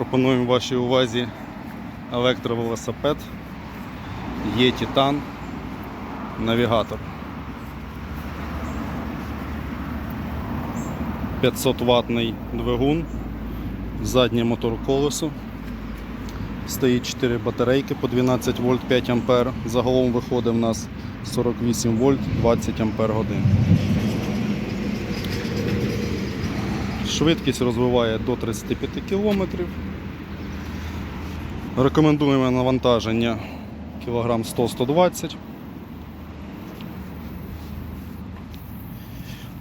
пропонуємо вашій увазі електровелосипед є Титан Навігатор. 500 ватний двигун, заднє мотор колесо. Стоїть 4 батарейки по 12 вольт 5 ампер. Загалом виходить в нас 48 вольт 20 ампер годин. Швидкість розвиває до 35 км. Рекомендуємо навантаження кілограм 100-120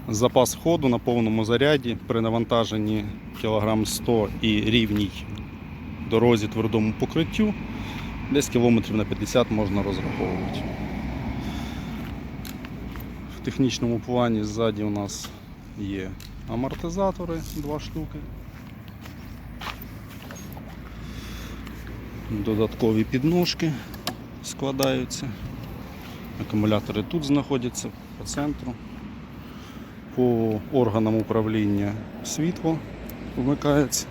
Запас ходу на повному заряді при навантаженні кілограм 100 і рівній дорозі твердому покриттю десь кілометрів на 50 можна розраховувати. В технічному плані ззаді у нас є амортизатори, два штуки. Додаткові підножки складаються. Акумулятори тут знаходяться по центру. По органам управління світло вмикається.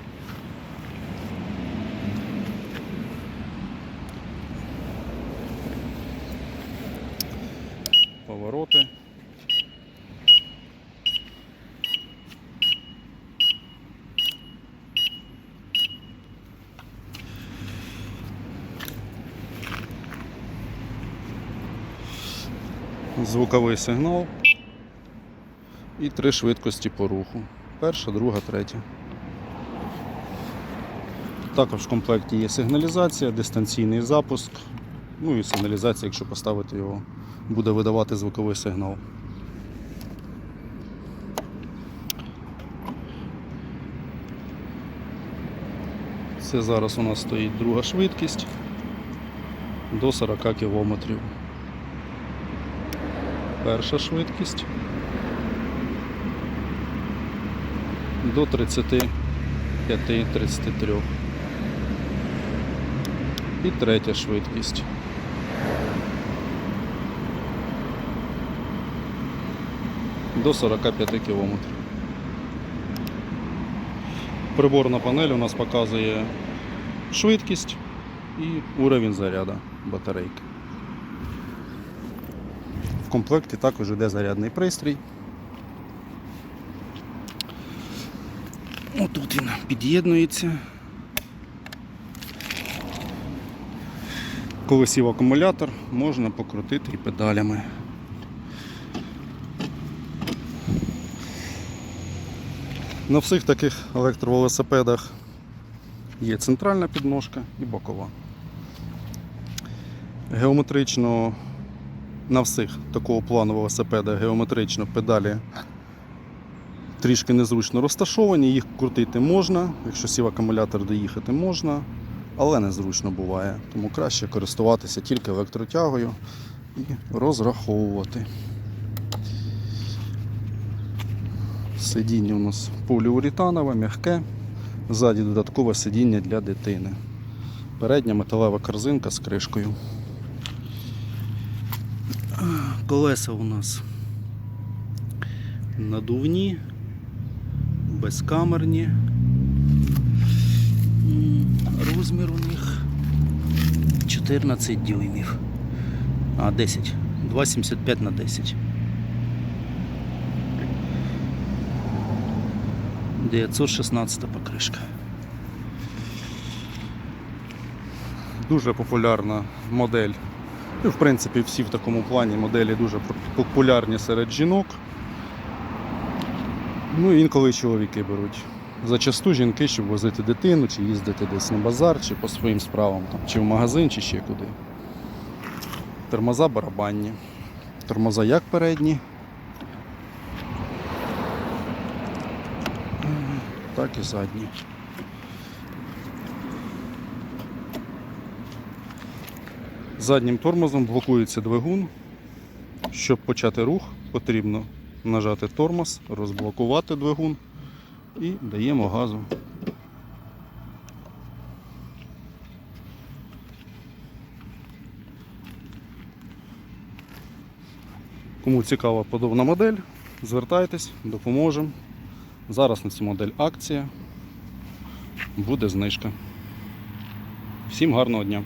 Звуковий сигнал і три швидкості по руху. Перша, друга, третя. Також в комплекті є сигналізація, дистанційний запуск. Ну і сигналізація, якщо поставити його, буде видавати звуковий сигнал. Це зараз у нас стоїть друга швидкість до 40 км. Перша швидкість до 35-33. І третя швидкість. До 45 км. Приборна панель у нас показує швидкість і уровень заряду батарейки. В комплекті також йде зарядний пристрій. Отут він під'єднується. Коли сів акумулятор, можна покрутити і педалями. На всіх таких електровелосипедах є центральна підножка і бокова. Геометрично на всіх такого плану велосипеда геометрично педалі трішки незручно розташовані, їх крутити можна, якщо сів акумулятор доїхати можна, але незручно буває. Тому краще користуватися тільки електротягою і розраховувати. Сидіння у нас поліуретанове, м'яке, ззаді додаткове сидіння для дитини. Передня металева корзинка з кришкою. Колеса у нас надувні, безкамерні. Розмір у них 14 дюймів. А, 10. 2,75 на 10. 916 покришка. Дуже популярна модель. І, в принципі, всі в такому плані моделі дуже популярні серед жінок. Ну і інколи чоловіки беруть. Зачасту жінки, щоб возити дитину, чи їздити десь на базар, чи по своїм справам, там, чи в магазин, чи ще куди. Тормоза барабанні. Тормоза як передні, так і задні. Заднім тормозом блокується двигун. Щоб почати рух, потрібно нажати тормоз, розблокувати двигун і даємо газу. Кому цікава подобна модель, звертайтесь, допоможемо. Зараз на цю модель акція. буде знижка. Всім гарного дня!